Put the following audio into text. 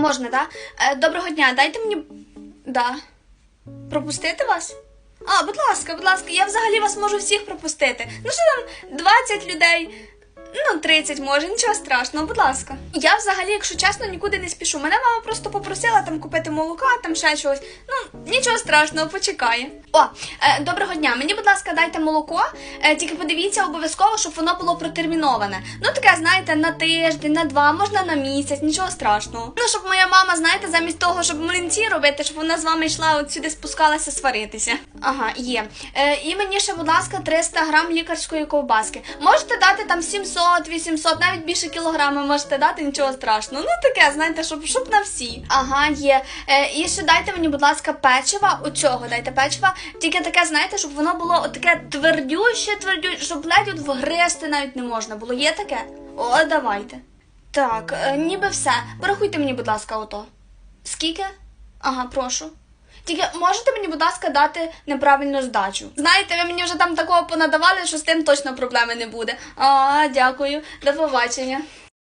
Можна, да? Е, доброго дня, дайте мені. Да. Пропустити вас? А, будь ласка, будь ласка, я взагалі вас можу всіх пропустити. Ну що там, 20 людей. Ну, 30 може, нічого страшного, будь ласка. Я взагалі, якщо чесно, нікуди не спішу. Мене мама просто попросила там купити молока, там ще щось. Ну, нічого страшного, почекає. О, е, доброго дня. Мені, будь ласка, дайте молоко. Е, тільки подивіться обов'язково, щоб воно було протерміноване. Ну, таке, знаєте, на тиждень, на два, можна на місяць, нічого страшного. Ну, щоб моя мама, знаєте, замість того, щоб млинці робити, щоб вона з вами йшла от сюди спускалася сваритися. Ага, є. Е, і мені ще, будь ласка, 300 грам лікарської ковбаски. Можете дати там 700, 800, навіть більше кілограми можете дати, нічого страшного. Ну таке, знаєте, щоб, щоб на всі. Ага, є. Е, і ще дайте мені, будь ласка, печива. У цього дайте печива. Тільки таке, знаєте, щоб воно було таке твердюще, твердюще, щоб ледь от вгризти навіть не можна було. Є таке? О, давайте. Так, е, ніби все. Порахуйте мені, будь ласка, ото. Скільки? Ага, прошу. Тільки можете мені, будь ласка, дати неправильну здачу. Знаєте, ви мені вже там такого понадавали, що з тим точно проблеми не буде. А, дякую. До побачення.